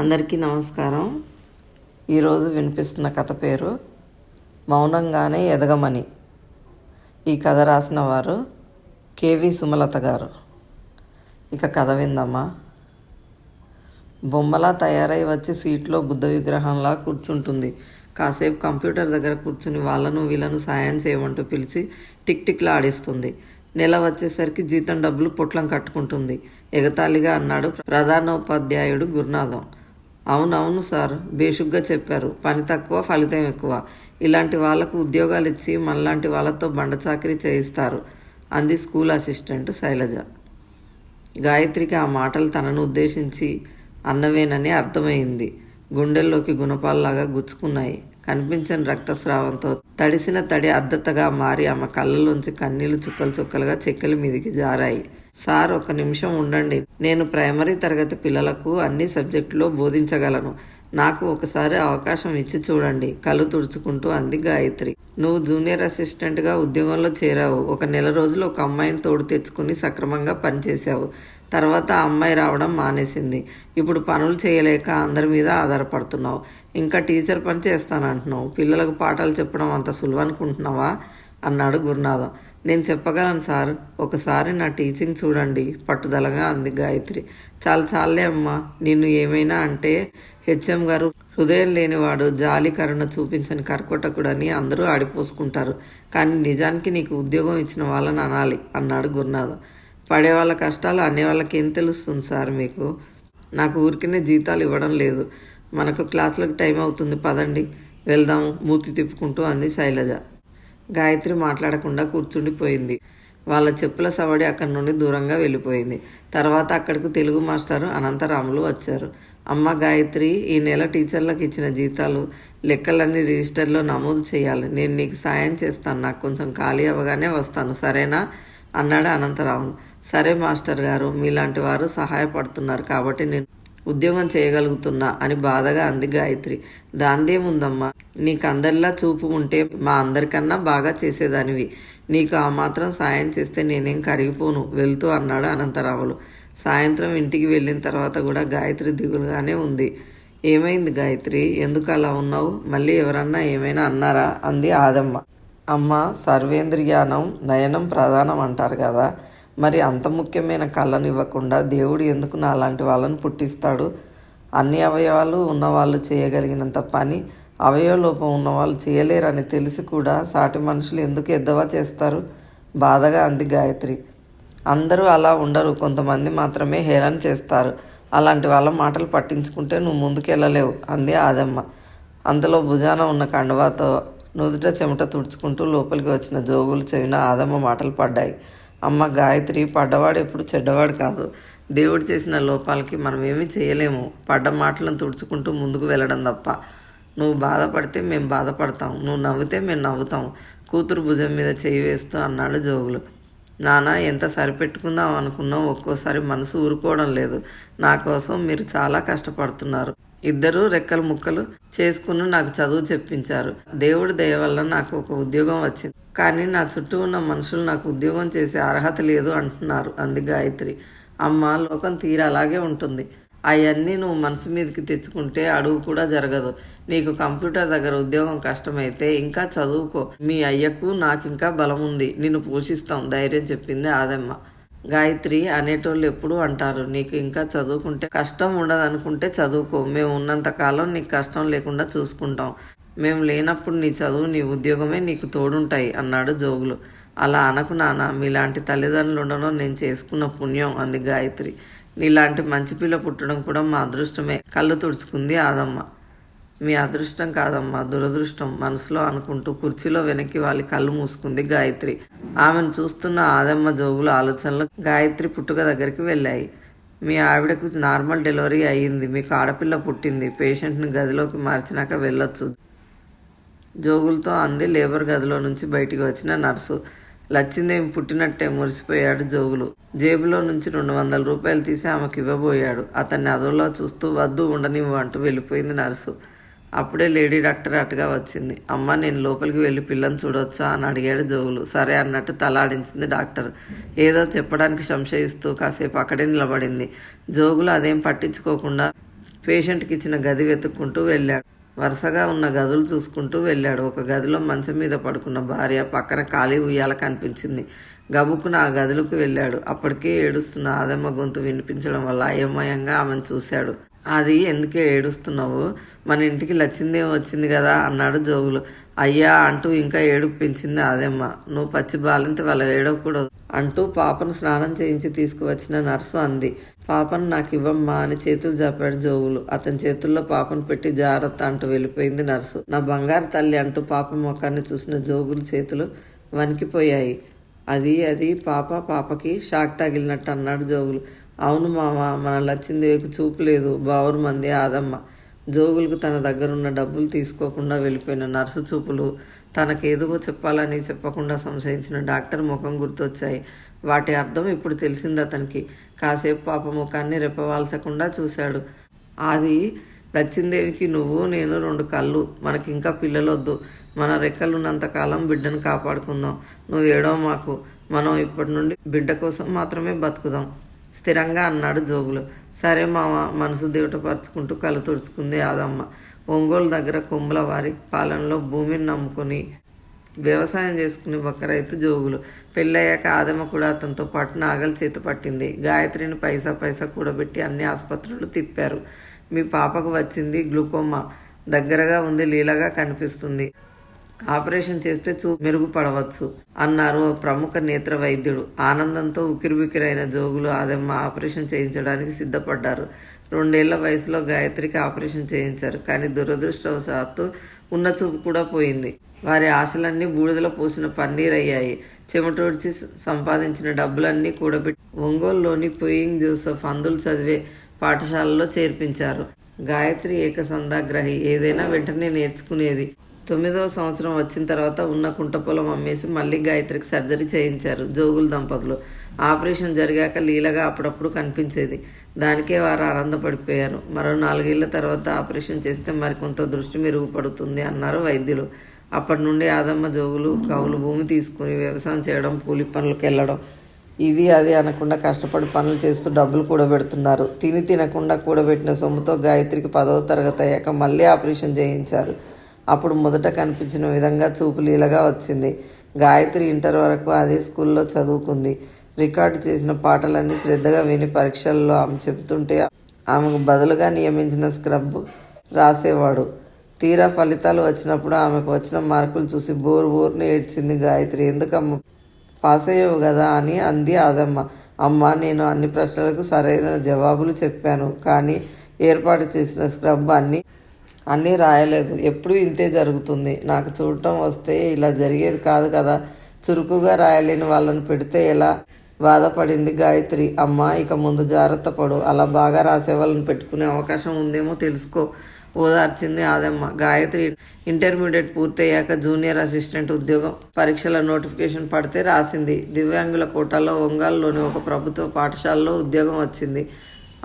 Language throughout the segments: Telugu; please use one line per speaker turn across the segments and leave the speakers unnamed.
అందరికీ నమస్కారం. ఈరోజు వినిపిస్తున్న కథ పేరు మౌనంగానే ఎదగమని. ఈ కథ రాసిన వారు కేవి సుమలత గారు. ఇక కథ విందమ్మా బొమ్మలా తయారై వచ్చి సీట్లో బుద్ధ విగ్రహంలా కూర్చుంటుంది. కాసేపు కంప్యూటర్ దగ్గర కూర్చుని వాళ్ళను వీళ్ళను సాయం చేయమంటూ పిలిచి టిక్ టిక్లా ఆడిస్తుంది. నెల వచ్చేసరికి జీతం డబ్బులు పొట్లం కట్టుకుంటుంది. ఎగతాళిగా అన్నాడు ప్రధానోపాధ్యాయుడు గురునాథం. అవునవును సార్ బేషుగ్గా చెప్పారు. పని తక్కువ ఫలితం ఎక్కువ. ఇలాంటి వాళ్ళకు ఉద్యోగాలు ఇచ్చి మనలాంటి వాళ్ళతో బండచాకరీ చేయిస్తారు. అంది స్కూల్ అసిస్టెంట్ శైలజ. గాయత్రికి ఆ మాటలు తనను ఉద్దేశించి అన్నవేనని అర్థమైంది. గుండెల్లోకి గుణపాల్లాగా గుచ్చుకున్నాయి. కనిపించని రక్తస్రావంతో తడిసిన తడి అర్ధతగా మారి ఆమె కళ్ళలోంచి కన్నీళ్ళు చుక్కలు చుక్కలుగా చెక్కల మీదికి జారాయి. సార్ ఒక నిమిషం ఉండండి. నేను ప్రైమరీ తరగతి పిల్లలకు అన్ని సబ్జెక్టులో బోధించగలను. నాకు ఒకసారి అవకాశం ఇచ్చి చూడండి. కళ్ళు తుడుచుకుంటూ అంది గాయత్రి. నువ్వు జూనియర్ అసిస్టెంట్గా ఉద్యోగంలో చేరావు. ఒక నెల రోజులు ఒక అమ్మాయిని తోడు తెచ్చుకుని సక్రమంగా పనిచేశావు. తర్వాత ఆ అమ్మాయి రావడం మానేసింది. ఇప్పుడు పనులు చేయలేక అందరి మీద ఆధారపడుతున్నావు. ఇంకా టీచర్ పని చేస్తానంటున్నావు. పిల్లలకు పాఠాలు చెప్పడం అంత సులువు అనుకుంటున్నావా? అన్నాడు గురునాథం. నేను చెప్పగలను సార్ ఒకసారి నా టీచింగ్ చూడండి పట్టుదలగా అంది గాయత్రి. చాలా చాలే అమ్మా నిన్ను ఏమైనా అంటే హెచ్ఎం గారు హృదయం లేనివాడు జాలి కరుణ చూపించని కర్కోటకుడని అందరూ ఆడిపోసుకుంటారు. కానీ నిజానికి నీకు ఉద్యోగం ఇచ్చిన వాళ్ళని అనాలి అన్నాడు గురునాథ్. పడే వాళ్ళ కష్టాలు అనే వాళ్ళకి ఏం తెలుస్తుంది సార్ మీకు? నాకు ఊరికనే జీతాలు ఇవ్వడం లేదు. మనకు క్లాసులకు టైం అవుతుంది పదండి. వెళ్దాము మూతి తిప్పుకుంటూ అంది శైలజ. గాయత్రి మాట్లాడకుండా కూర్చుండిపోయింది. వాళ్ళ చెప్పుల సవడి అక్కడి నుండి దూరంగా వెళ్ళిపోయింది. తర్వాత అక్కడికి తెలుగు మాస్టారు అనంతరాములు వచ్చారు. అమ్మ గాయత్రి ఈ నెల టీచర్లకు ఇచ్చిన జీతాలు లెక్కలన్నీ రిజిస్టర్లో నమోదు చేయాలి. నేను నీకు సాయం చేస్తాను. నాకు కొంచెం ఖాళీ అవ్వగానే వస్తాను. సరేనా? అన్నాడు అనంతరాములు. సరే మాస్టర్ గారు మీలాంటి వారు సహాయపడుతున్నారు కాబట్టి నేను ఉద్యోగం చేయగలుగుతున్నా అని బాధగా అంది గాయత్రి. దాందేముందమ్మా? నీకు అందరిలా చూపు ఉంటే మా అందరికన్నా బాగా చేసేదానివి. నీకు ఆ మాత్రం సాయం చేస్తే నేనేం కరిగిపోను వెళ్తూ అన్నాడు అనంతరాములు సాయంత్రం ఇంటికి వెళ్ళిన తర్వాత కూడా గాయత్రి దిగులుగానే ఉంది. ఏమైంది గాయత్రి? ఎందుకు అలా ఉన్నావు? మళ్ళీ ఎవరన్నా ఏమైనా అన్నారా? అంది ఆదమ్మ. అమ్మ సర్వేంద్రియానం నయనం ప్రధానం అంటారు కదా. మరి అంత ముఖ్యమైన కళ్ళనివ్వకుండా దేవుడు ఎందుకు నా అలాంటి వాళ్ళని పుట్టిస్తాడు? అన్ని అవయవాలు ఉన్నవాళ్ళు చేయగలిగినంత పని అవయవ లోపం ఉన్నవాళ్ళు చేయలేరని తెలిసి కూడా సాటి మనుషులు ఎందుకు ఎద్దవా చేస్తారు? బాధగా అంది గాయత్రి. అందరూ అలా ఉండరు. కొంతమంది మాత్రమే హేళన చేస్తారు. అలాంటి వాళ్ళ మాటలు పట్టించుకుంటే నువ్వు ముందుకెళ్ళలేవు అంది ఆదమ్మ. అంతలో భుజాన ఉన్న కండువాతో నుదుట చెమట తుడుచుకుంటూ లోపలికి వచ్చిన జోగులు చెవిన ఆదమ్మ మాటలు పడ్డాయి. అమ్మ గాయత్రి పడ్డవాడు ఎప్పుడు చెడ్డవాడు కాదు. దేవుడు చేసిన లోపాలకి మనం ఏమీ చేయలేము. పడ్డ మాటలను తుడుచుకుంటూ ముందుకు వెళ్ళడం తప్ప. నువ్వు బాధపడితే మేము బాధపడతాం. నువ్వు నవ్వితే మేము నవ్వుతాం. కూతురు భుజం మీద చేయి వేస్తూ అన్నాడు జోగులు. నాన్న ఎంత సరిపెట్టుకుందాం అనుకున్నాం ఒక్కోసారి మనసు ఊరుకోవడం లేదు. నా కోసం మీరు చాలా కష్టపడుతున్నారు. ఇద్దరు రెక్కలు ముక్కలు చేసుకుని నాకు చదువు చెప్పించారు. దేవుడి దయ వల్ల నాకు ఒక ఉద్యోగం వచ్చింది. కానీ నా చుట్టూ ఉన్న మనుషులు నాకు ఉద్యోగం చేసే అర్హత లేదు అంటున్నారు. అంది గాయత్రి. అమ్మ లోకం తీర అలాగే ఉంటుంది. అవన్నీ నువ్వు మనసు మీదకి తెచ్చుకుంటే అడుగు కూడా జరగదు. నీకు కంప్యూటర్ దగ్గర ఉద్యోగం కష్టమైతే ఇంకా చదువుకో. మీ అయ్యకు నాకు ఇంకా బలం ఉంది నిన్ను పోషిస్తాం. ధైర్యం చెప్పింది ఆదమ్మ. గాయత్రి అనేటోళ్ళు ఎప్పుడు అంటారు నీకు ఇంకా చదువుకుంటే కష్టం ఉండదు అనుకుంటే చదువుకో. మేము ఉన్నంత కాలం నీకు కష్టం లేకుండా చూసుకుంటాం. మేము లేనప్పుడు నీ చదువు నీ ఉద్యోగమే నీకు తోడుంటాయి అన్నాడు జోగులు. అలా అనకు నాన్న మీలాంటి తల్లిదండ్రులు ఉండడం నేను చేసుకున్న పుణ్యం అంది గాయత్రి. నీలాంటి మంచి పిల్ల పుట్టడం కూడా మా అదృష్టమే. కళ్ళు తుడుచుకుంది ఆదమ్మ. మీ అదృష్టం కాదమ్మా దురదృష్టం. మనసులో అనుకుంటూ కుర్చీలో వెనక్కి వాళ్ళ కళ్ళు మూసుకుంది గాయత్రి. ఆమెను చూస్తున్న ఆదమ్మ జోగుల ఆలోచనలు గాయత్రి పుట్టుక దగ్గరికి వెళ్ళాయి. మీ ఆవిడకు నార్మల్ డెలివరీ అయ్యింది మీకు ఆడపిల్ల పుట్టింది పేషెంట్ని గదిలోకి మార్చినాక వెళ్ళొచ్చు. జోగులతో అంది లేబర్ గదిలో నుంచి బయటికి వచ్చిన నర్సు. లచ్చిందేమి పుట్టినట్టే మురిసిపోయాడు జోగులు. జేబులో నుంచి రెండు వందల రూపాయలు తీసి ఆమెకు ఇవ్వబోయాడు. అతన్ని అదోలా చూస్తూ వద్దు ఉండనివ్వు అంటూ వెళ్ళిపోయింది నర్సు. అప్పుడే లేడీ డాక్టర్ అటుగా వచ్చింది. అమ్మ నేను లోపలికి వెళ్ళి పిల్లని చూడొచ్చా అని అడిగాడు జోగులు. సరే అన్నట్టు తలాడించింది డాక్టర్. ఏదో చెప్పడానికి సంశయిస్తూ కాసేపు అక్కడే నిలబడింది. జోగులు అదేం పట్టించుకోకుండా పేషెంట్కి ఇచ్చిన గది వెతుక్కుంటూ వెళ్ళాడు. వరుసగా ఉన్న గదులు చూసుకుంటూ వెళ్ళాడు. ఒక గదిలో మంచం మీద పడుకున్న భార్య పక్కన ఖాళీ ఉయ్యాల కనిపించింది. గబుక్కున ఆ గదిలోకి వెళ్ళాడు. అప్పటికే ఏడుస్తున్న ఆదమ్మ గొంతు వినిపించడం వల్ల అయోమయంగా ఆమెను చూశాడు. అది ఎందుకే ఏడుస్తున్నావు? మన ఇంటికి లచ్చిందే వచ్చింది కదా అన్నాడు జోగులు. అయ్యా అంటూ ఇంకా ఏడుపించింది పెంచింది అదేమ్మ నువ్వు పచ్చి బాలింత వాళ్ళ ఏడవకూడదు అంటూ పాపను స్నానం చేయించి తీసుకువచ్చిన నర్సు అంది. పాపను నాకు ఇవ్వమ్మా అని చేతులు జాపాడు జోగులు. అతని చేతుల్లో పాపను పెట్టి జాగ్రత్త అంటూ వెళ్ళిపోయింది నర్సు. నా బంగారు తల్లి అంటూ పాప ముఖాన్ని చూసిన జోగులు చేతులు వణికిపోయాయి. అది అది పాప పాపకి షాక్ తగిలినట్టు అన్నాడు జోగులు. అవును మామ మన లచ్చిందేవికి చూపులేదు బావురు మంది ఆదమ్మ. జోగులకు తన దగ్గరున్న డబ్బులు తీసుకోకుండా వెళ్ళిపోయిన నర్సు చూపులు. తనకేదో చెప్పాలని చెప్పకుండా సంశయించిన డాక్టర్ ముఖం గుర్తొచ్చాయి. వాటి అర్థం ఇప్పుడు తెలిసింది అతనికి. కాసేపు పాప ముఖాన్ని రెప్పవాల్చకుండా చూశాడు. అది లచ్చిందేవికి నువ్వు నేను రెండు కళ్ళు. మనకి ఇంకా పిల్లలొద్దు. మన రెక్కలున్నంత కాలం బిడ్డను కాపాడుకుందాం. నువ్వు ఏడో మాకు. మనం ఇప్పటి నుండి బిడ్డ కోసం మాత్రమే బతుకుదాం. స్థిరంగా అన్నాడు జోగులు. సరే మామ మనసు దివటపరుచుకుంటూ కళ్ళు తుడుచుకుంది ఆదమ్మ ఒంగోలు దగ్గర కొమ్ముల వారి పాలనలో భూమిని నమ్ముకుని వ్యవసాయం చేసుకునే ఒక రైతు జోగులు. పెళ్ళయ్యాక ఆదమ్మ కూడా అతనితో పాటు నాగలు చేత పట్టింది. గాయత్రిని పైసా పైసా కూడబెట్టి అన్ని ఆసుపత్రులు తిప్పారు. మీ పాపకు వచ్చింది గ్లూకోమా. దగ్గరగా ఉంది లీలగా కనిపిస్తుంది. ఆపరేషన్ చేస్తే చూ మెరుగుపడవచ్చు అన్నారు ఓ ప్రముఖ నేత్ర వైద్యుడు. ఆనందంతో ఉక్కిరిబిక్కిరైన జోగులు ఆదమ్మ ఆపరేషన్ చేయించడానికి సిద్ధపడ్డారు. రెండేళ్ళ వయసులో గాయత్రికి ఆపరేషన్ చేయించారు. కానీ దురదృష్టవశాత్తు ఉన్న చూపు కూడా పోయింది. వారి ఆశలన్నీ బూడిదలో పోసిన పన్నీర్ అయ్యాయి. చెమటోడ్చి సంపాదించిన డబ్బులన్నీ కూడబెట్టి ఒంగోలులోని పొయింగ్ జోసఫ్ అందులు చదివే పాఠశాలలో చేర్పించారు. గాయత్రి ఏకసంధాగ్రహి. ఏదైనా వెంటనే నేర్చుకునేది. తొమ్మిదవ సంవత్సరం వచ్చిన తర్వాత ఉన్న కుంట పొలం అమ్మేసి మళ్ళీ గాయత్రికి సర్జరీ చేయించారు జోగుల దంపతులు. ఆపరేషన్ జరిగాక లీలగా అప్పుడప్పుడు కనిపించేది. దానికే వారు ఆనందపడిపోయారు. మరో నాలుగేళ్ళ తర్వాత ఆపరేషన్ చేస్తే మరికొంత దృష్టి మెరుగుపడుతుంది అన్నారు వైద్యులు. అప్పటి నుండి ఆదమ్మ జోగులు కవులు భూమి తీసుకుని వ్యవసాయం చేయడం కూలి పనులకు వెళ్ళడం. ఇది అది అనకుండా కష్టపడి పనులు చేస్తూ డబ్బులు కూడబెడుతున్నారు. తిని తినకుండా కూడబెట్టిన సొమ్ముతో గాయత్రికి పదవ తరగతి అయ్యాక మళ్ళీ ఆపరేషన్ చేయించారు. అప్పుడు మొదట కనిపించిన విధంగా చూపులీలగా వచ్చింది. గాయత్రి ఇంటర్ వరకు అదే స్కూల్లో చదువుకుంది. రికార్డు చేసిన పాటలన్నీ శ్రద్ధగా విని పరీక్షల్లో ఆమె చెబుతుంటే ఆమెకు బదులుగా నియమించిన స్క్రబ్ రాసేవాడు. తీరా ఫలితాలు వచ్చినప్పుడు ఆమెకు వచ్చిన మార్కులు చూసి బోర్ బోర్ని ఏడ్చింది గాయత్రి. ఎందుకమ్మ? పాస్ అయ్యావు కదా అని అంది ఆదమ్మ. అమ్మ నేను అన్ని ప్రశ్నలకు సరైన జవాబులు చెప్పాను. కానీ ఏర్పాటు చేసిన స్క్రబ్ అన్ని అన్నీ రాయలేదు. ఎప్పుడూ ఇంతే జరుగుతుంది. నాకు చూడటం వస్తే ఇలా జరిగేది కాదు కదా. చురుకుగా రాయలేని వాళ్ళని పెడితే ఎలా? బాధపడింది గాయత్రి. అమ్మ ఇక ముందు జాగ్రత్త పడు. అలా బాగా రాసే వాళ్ళని పెట్టుకునే అవకాశం ఉందేమో తెలుసుకో. ఓదార్చింది ఆదమ్మ. గాయత్రి ఇంటర్మీడియట్ పూర్తయ్యాక జూనియర్ అసిస్టెంట్ ఉద్యోగం పరీక్షల నోటిఫికేషన్ పడితే రాసింది. దివ్యాంగుల కోటాలో ఒంగాల్లోని ఒక ప్రభుత్వ పాఠశాలలో ఉద్యోగం వచ్చింది.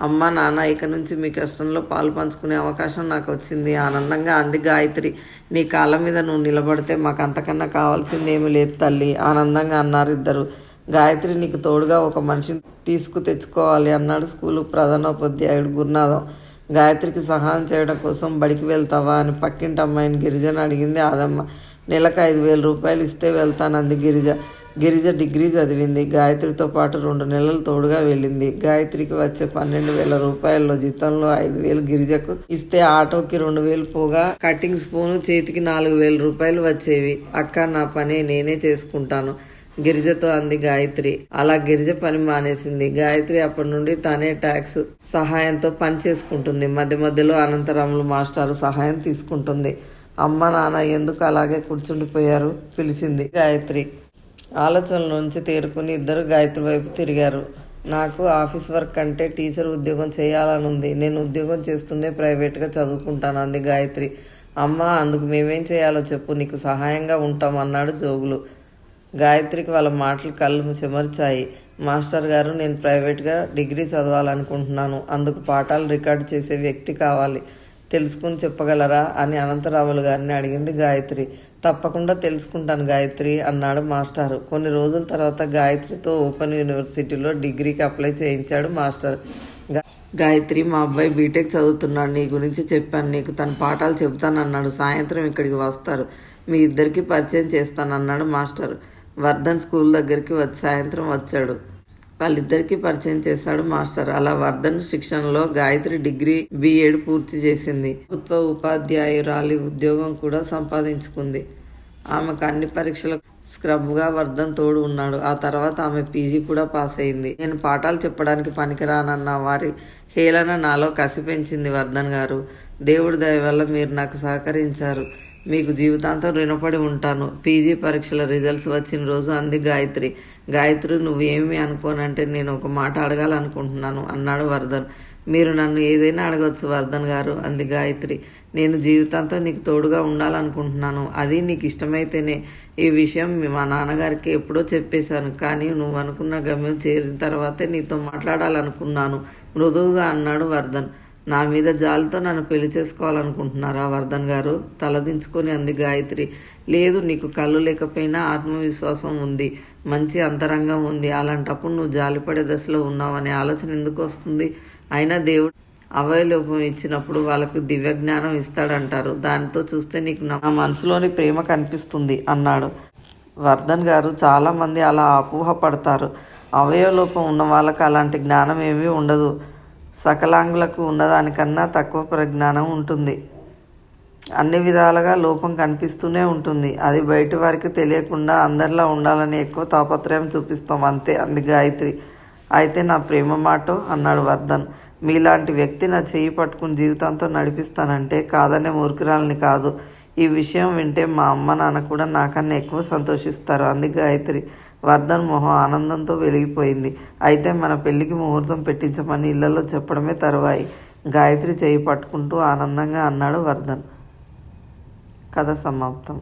అమ్మ నాన్న ఇక నుంచి మీ కష్టంలో పాలు పంచుకునే అవకాశం నాకు వచ్చింది ఆనందంగా అంది గాయత్రి. నీ కాళ్ళ మీద నువ్వు నిలబడితే మాకు అంతకన్నా కావాల్సింది ఏమీ లేదు తల్లి ఆనందంగా అన్నారు ఇద్దరు. గాయత్రి నీకు తోడుగా ఒక మనిషిని తీసుకు తెచ్చుకోవాలి అన్నాడు స్కూలు ప్రధానోపాధ్యాయుడు గురునాథం. గాయత్రికి సహాయం చేయడం కోసం బడికి వెళ్తావా అని పక్కింటి అమ్మాయిని గిరిజను అడిగింది ఆదమ్మ. నెలకు ఐదు వేల రూపాయలు ఇస్తే వెళ్తానంది గిరిజ. గిరిజ డిగ్రీ చదివింది. గాయత్రితో పాటు రెండు నెలలు తోడుగా వెళ్ళింది. గాయత్రికి వచ్చే పన్నెండు వేల రూపాయల్లో జీతంలో ఐదు వేలు గిరిజకు ఇస్తే ఆటోకి రెండు వేలు పోగా కటింగ్ స్పూను చేతికి నాలుగు వేల రూపాయలు వచ్చేవి. అక్క నా పని నేనే చేసుకుంటాను గిరిజతో అంది గాయత్రి. అలా గిరిజ పని మానేసింది. గాయత్రి అప్పటి నుండి తనే ట్యాక్స్ సహాయంతో పని చేసుకుంటుంది. మధ్య మధ్యలో అనంతరాములు మాస్టారు సహాయం తీసుకుంటుంది. అమ్మ నాన్న ఎందుకు అలాగే కూర్చుండిపోయారు? పిలిచింది గాయత్రి. ఆలోచనల నుంచి తేరుకుని ఇద్దరు గాయత్రి వైపు తిరిగారు. నాకు ఆఫీస్ వర్క్ అంటే టీచర్ ఉద్యోగం చేయాలని ఉంది నేను ఉద్యోగం చేస్తుండే ప్రైవేట్గా చదువుకుంటాను అంది గాయత్రి. అమ్మ అందుకు మేమేం చేయాలో చెప్పు నీకు సహాయంగా ఉంటాం అన్నాడు జోగులు. గాయత్రికి వాళ్ళ మాటలు కళ్ళు చెమర్చాయి. మాస్టర్ గారు నేను ప్రైవేట్గా డిగ్రీ చదవాలనుకుంటున్నాను. అందుకు పాఠాలు రికార్డ్ చేసే వ్యక్తి కావాలి. తెలుసుకుని చెప్పగలరా అని అనంతరాములు గారిని అడిగింది గాయత్రి. తప్పకుండా తెలుసుకుంటాను గాయత్రి అన్నాడు మాస్టారు. కొన్ని రోజుల తర్వాత గాయత్రితో ఓపెన్ యూనివర్సిటీలో డిగ్రీకి అప్లై చేయించాడు మాస్టర్. గాయత్రి మా అబ్బాయి బీటెక్ చదువుతున్నాడు నీ గురించి చెప్పాను నీకు తన పాఠాలు చెబుతానన్నాడు సాయంత్రం ఇక్కడికి వస్తారు మీ ఇద్దరికి పరిచయం చేస్తానన్నాడు మాస్టర్. వర్ధన్ స్కూల్ దగ్గరికి వచ్చి సాయంత్రం వచ్చాడు. వాళ్ళిద్దరికీ పరిచయం చేశాడు మాస్టర్. అలా వర్ధన్ శిక్షణలో గాయత్రి డిగ్రీ బిఎడ్ పూర్తి చేసింది. ప్రభుత్వ ఉపాధ్యాయురాలి ఉద్యోగం కూడా సంపాదించుకుంది. ఆమెకు అన్ని పరీక్షలకు స్క్రబ్గా వర్ధన్ తోడు ఉన్నాడు. ఆ తర్వాత ఆమె పీజీ కూడా పాస్ అయింది. నేను పాఠాలు చెప్పడానికి పనికిరానన్న వారి హేళన నాలో కసి పెంచింది వర్ధన్ గారు. దేవుడి దయ వల్ల మీరు నాకు సహకరించారు. మీకు జీవితాంతం రుణపడి ఉంటాను. పీజీ పరీక్షల రిజల్ట్స్ వచ్చిన రోజు అంది గాయత్రి. గాయత్రి నువ్వేమి అనుకోనంటే నేను ఒక మాట అడగాలనుకుంటున్నాను అన్నాడు వర్ధన్ మీరు నన్ను ఏదైనా అడగవచ్చు వర్ధన్ గారు అంది గాయత్రి. నేను జీవితాంతం నీకు తోడుగా ఉండాలనుకుంటున్నాను. అది నీకు ఇష్టమైతేనే. ఈ విషయం మా నాన్నగారికి ఎప్పుడో చెప్పేశాను. కానీ నువ్వు అనుకున్న గమ్యం చేరిన తర్వాతే నీతో మాట్లాడాలనుకున్నాను. మృదువుగా అన్నాడు వర్ధన్ నా మీద జాలితో నన్ను పెళ్ళి చేసుకోవాలనుకుంటున్నారా వర్ధన్ గారు? తలదించుకొని అంది గాయత్రి. లేదు నీకు కళ్ళు లేకపోయినా ఆత్మవిశ్వాసం ఉంది. మంచి అంతరంగం ఉంది. అలాంటప్పుడు నువ్వు జాలిపడే దశలో ఉన్నావనే ఆలోచన ఎందుకు వస్తుంది? అయినా దేవుడు అవయలోపం ఇచ్చినప్పుడు వాళ్ళకు దివ్య జ్ఞానం ఇస్తాడంటారు. దానితో చూస్తే నీకు నా మనసులోని ప్రేమ కనిపిస్తుంది అన్నాడు. వర్ధన్ గారు చాలామంది అలా అపోహ పడతారు అవయవలోపం ఉన్న వాళ్ళకి అలాంటి జ్ఞానం ఏమీ ఉండదు. సకలాంగులకు ఉన్నదానికన్నా తక్కువ ప్రజ్ఞానం ఉంటుంది. అన్ని విధాలుగా లోపం కనిపిస్తూనే ఉంటుంది. అది బయట వారికి తెలియకుండా అందరిలా ఉండాలని ఎక్కువ తాపత్రయం చూపిస్తాం. అంతే అంది గాయత్రి. అయితే నా ప్రేమ మాటో? అన్నాడు వర్ధన్. మీలాంటి వ్యక్తి నా చేయి పట్టుకుని జీవితంతో నడిపిస్తానంటే కాదనే మూర్ఖురాలని కాదు. ఈ విషయం వింటే మా అమ్మ నాన్న కూడా నాకన్నా ఎక్కువ సంతోషిస్తారు అంది గాయత్రి. వర్ధన్ మొహం ఆనందంతో వెలిగిపోయింది. అయితే మన పెళ్ళికి ముహూర్తం పెట్టించమని ఇళ్ళలో చెప్పడమే తరువాయి. గాయత్రి చేయి పట్టుకుంటూ ఆనందంగా అన్నాడు వర్ధన్. కథ సమాప్తం.